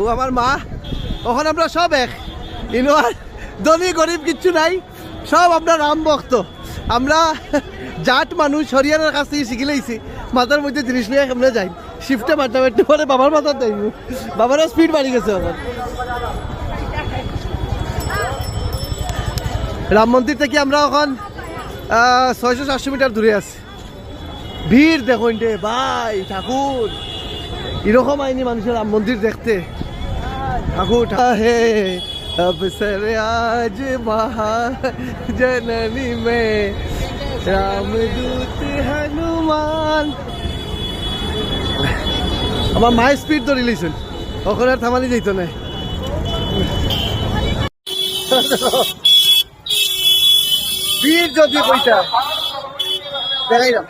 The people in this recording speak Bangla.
ও আমার মা, ওখানে আমরা সব এক। ইনো আর ধনী গরিব কিচ্ছু নাই, সব আমরা রাম ভক্ত আমরা জাট মানুষ হরিয়ানার কাছ থেকে শিখে লাইছি। মাথার মধ্যে জিনিস নিয়ে আমরা যাই। শিফটে মারতে মারতে পরে বাবার মাথার দেয় বাবারও স্পিড বাড়ি গেছে আমার রাম মন্দির থেকে আমরা এখন ছয়শো সাতশো মিটার দূরে আছি। ভিড় দেখুন রে ভাই, ঠাকুর। এরকম আইনি মানুষের রাম মন্দির দেখতে। ঠাকুর হে। अवसर आज महाजननी में रामदूत हनुमान আমার মায়ের স্পিড ধরে লিছুন ওখানে আর থামানি যাইত না ভিড় যদি কইতা দেখাইলাম